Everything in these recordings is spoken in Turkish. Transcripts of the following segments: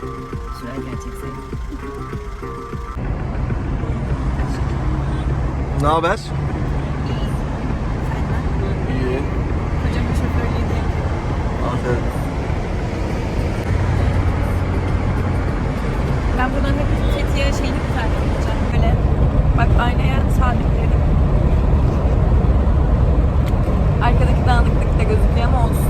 Şuraya gerçek. Ne haber? İyi. Hocamın şoförlüğü de Aferin. Ben buradan hep Fethiye şeyini tane yapacağım. Böyle bak aynaya sabitledim. Arkadaki dağınıklık da gözüküyor ama olsun.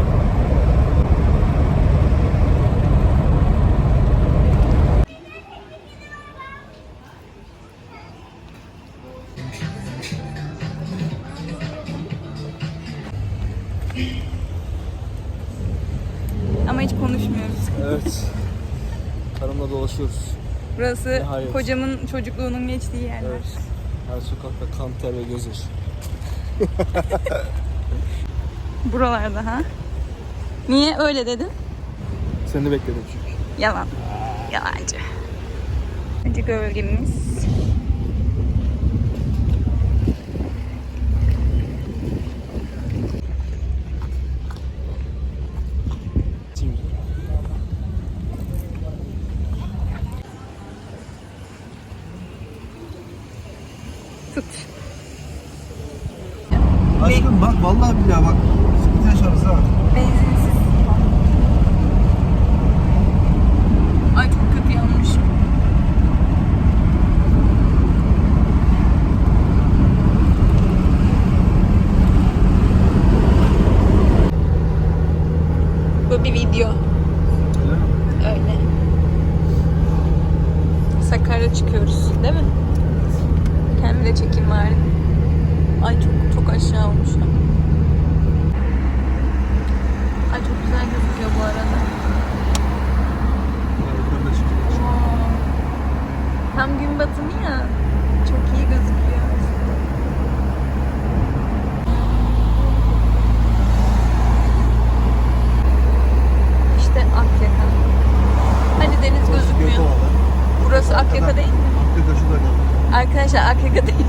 Burası Nihayet. kocamın çocukluğunun geçtiği yerler. Evet. Her sokakta kan, ter ve gözyaşı. Buralarda ha? Niye öyle dedin? Seni bekledim çünkü. Yalan. Yalancı. Önce gölgemiz. Bak vallahi billahi bak. Sıkıntı yaşarız ha. Benzinsiz. Ay çok kötü yanmış. Bu bir video. Öyle mi? Öyle. Sakarya çıkıyoruz değil mi? Kendimi de çekeyim bari. Ay çok çok aşağı olmuş ya. Ay çok güzel gözüküyor bu arada. Yani burada çıkıyoruz. Tam gün batımı ya. Çok iyi gözüküyor. İşte Akyaka. Hani deniz gözükmüyor. Gökova'da. Burası Akyaka değil mi? Akyaka şurada kaldı. Arkadaşlar Akyaka değil.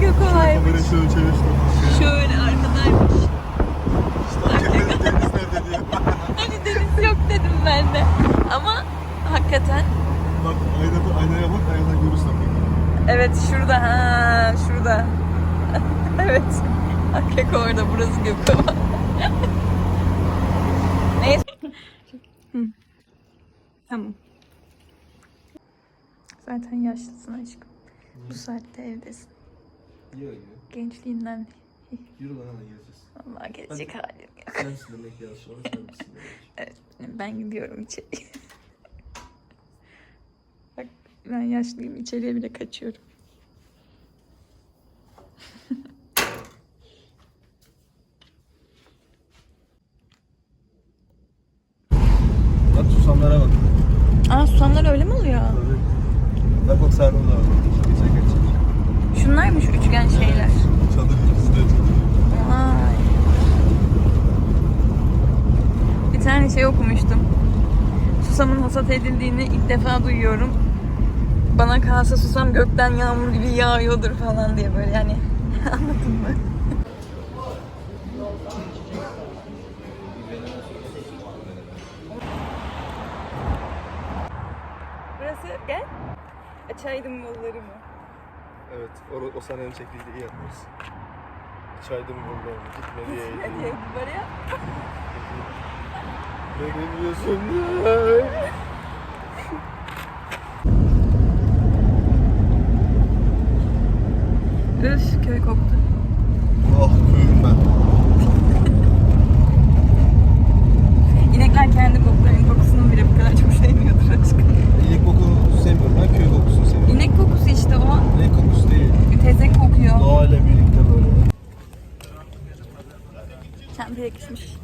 Gökova'ymış. Kamerayı şöyle çevirsin. Şöyle arkadaymış. Deniz nerede diye. Hani deniz yok dedim ben de. Ama hakikaten Bak aynada, aynaya bak aynadan Akyaka'yı. evet şurada ha şurada. evet. Akyaka orada burası Gökova. Neyse. Tamam. Zaten yaşlısın aşkım. Bu saatte evdesin. Yiyor yiyor. Gençliğinden Yürü lan hadi gezeceğiz. vallahi gelecek halim yok. Sensin demek ya sonra sen demek. Evet, ben gidiyorum içeri. Bak ben yaşlıyım, içeriye bile kaçıyorum. Bak susamlara bak. Aa susamlar öyle mi oluyor? Bak bak sarı da var. Şunlar mı şu üçgen şeyler? Çadır ikisi de. Vay. Bir tane şey okumuştum. Susamın hasat edildiğini ilk defa duyuyorum. Bana kalsa susam gökten yağmur gibi yağıyordur falan diye böyle yani. Anladın mı? Burası gel. Açaydım yollarımı. Evet, o, o sahnenin iyi yapmış. Çaydım yollarını gitme diye. Hadi buraya. Benim yüzümden. Üf Çanta yakışmış.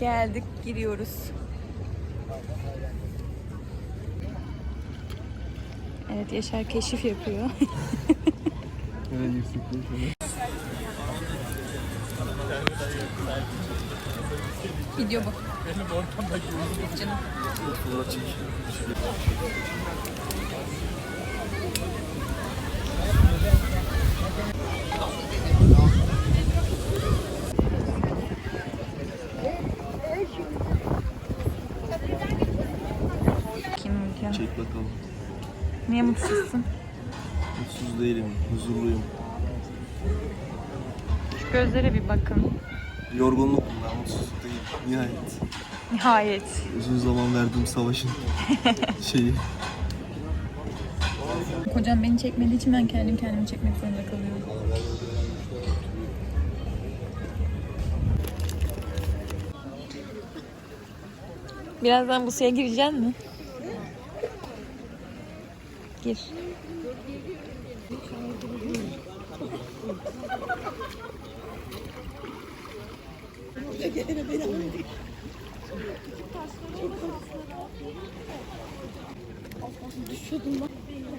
Geldik, giriyoruz. Evet, Yaşar keşif yapıyor. Böyle yüksekliği şöyle. Video bu. Benim ortamdaki uyumlu. Canım. Burada çek. Çek bakalım. Niye mutsuzsun? Mutsuz değilim, huzurluyum. Şu gözlere bir bakın. Yorgunluk bundan mutsuz. Nihayet. Nihayet. Uzun zaman verdiğim savaşın şeyi. Kocam beni çekmediği için ben kendim kendimi çekmek zorunda kalıyorum. Birazdan bu suya gireceksin mi? Gir.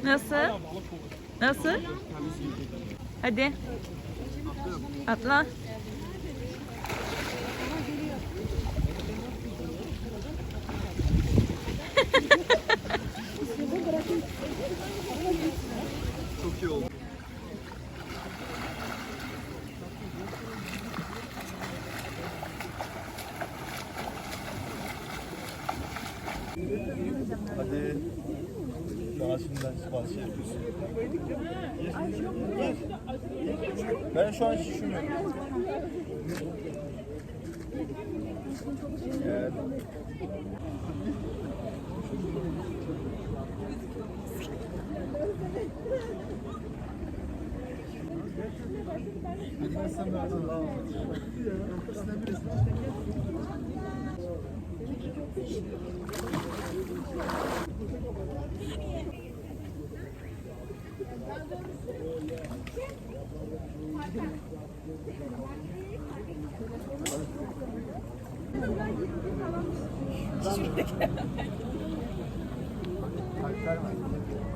Nasıl? Nasıl? Hadi. Atla. Hadi. Daha şimdiden şey yapıyorsun. Ben şu an şişmiyorum. Gel.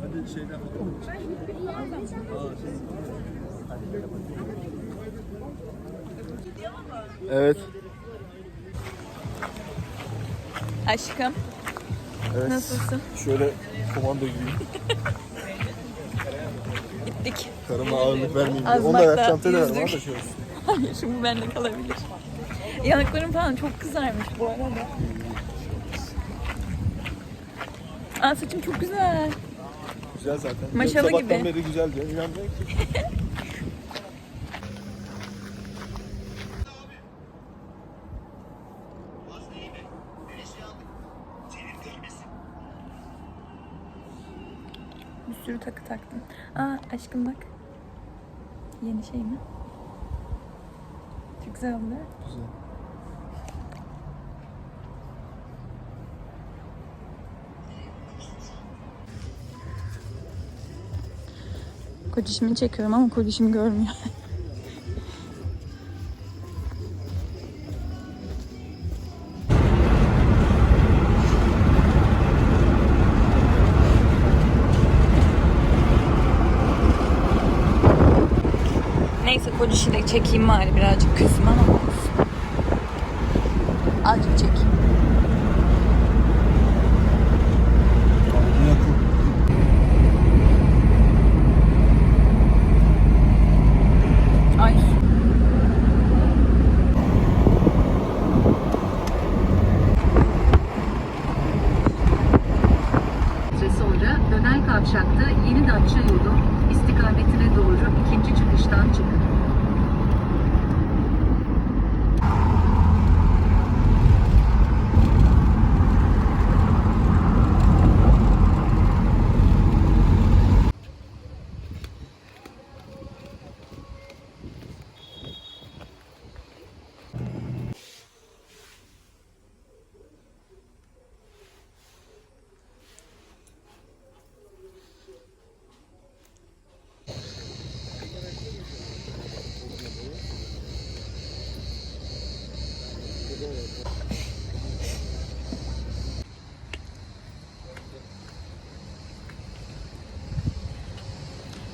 Hadi şeyden. Evet. Aşkım. evet. Nasılsın? Şöyle komando gibiyim. Gittik. Karıma ağırlık vermeyeyim diye. Az Onu da ver bakta çantaya da ver. Bana da yüzdük. şey olsun. Hayır şimdi bende kalabilir. Yanaklarım falan çok kızarmış bu arada. Aa saçım çok güzel. Güzel zaten. Maşalı Sabahtan gibi. beri güzel diyor. İnanmıyor ki. sürü takı taktım. Aa aşkım bak. Yeni şey mi? Çok güzel oldu. Güzel. Kocişimi çekiyorum ama kocişim görmüyor. Kocişi de çekeyim bari birazcık kızım ama olsun.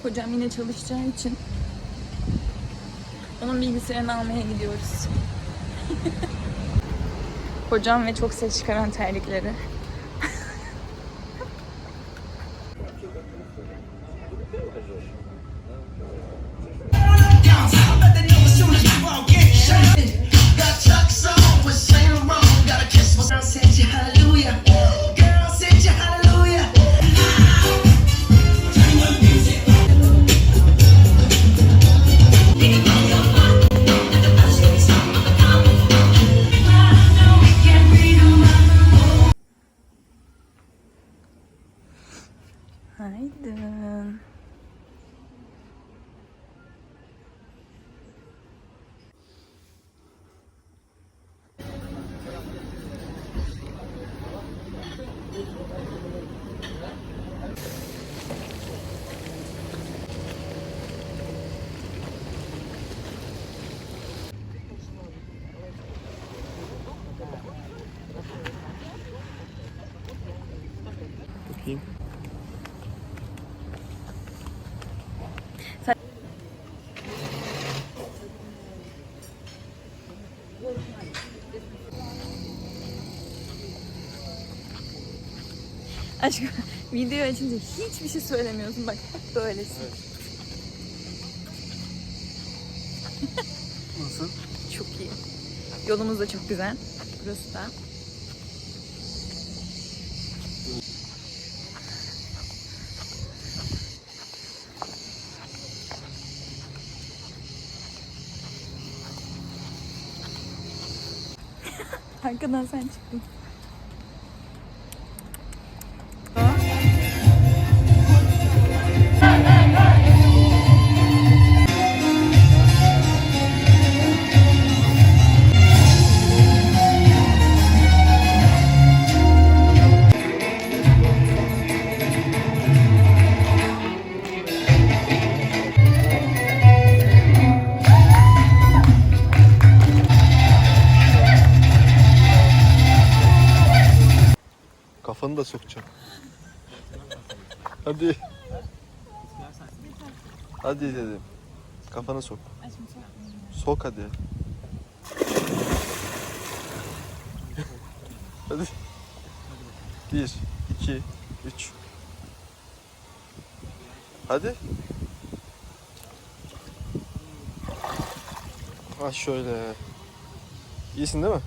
Kocam yine çalışacağı için onun bilgisayarını almaya gidiyoruz. Kocam ve çok ses çıkaran terlikleri. Aşkım video açınca hiçbir şey söylemiyorsun bak hep böylesin. Nasıl? Çok iyi. Yolumuz da çok güzel. Burası da. Arkadan sen çıktın. Da sokacağım. Hadi. Hadi dedim. Kafanı sok. Sok hadi. hadi. Bir, iki, üç. Hadi. Ha şöyle. İyisin değil mi?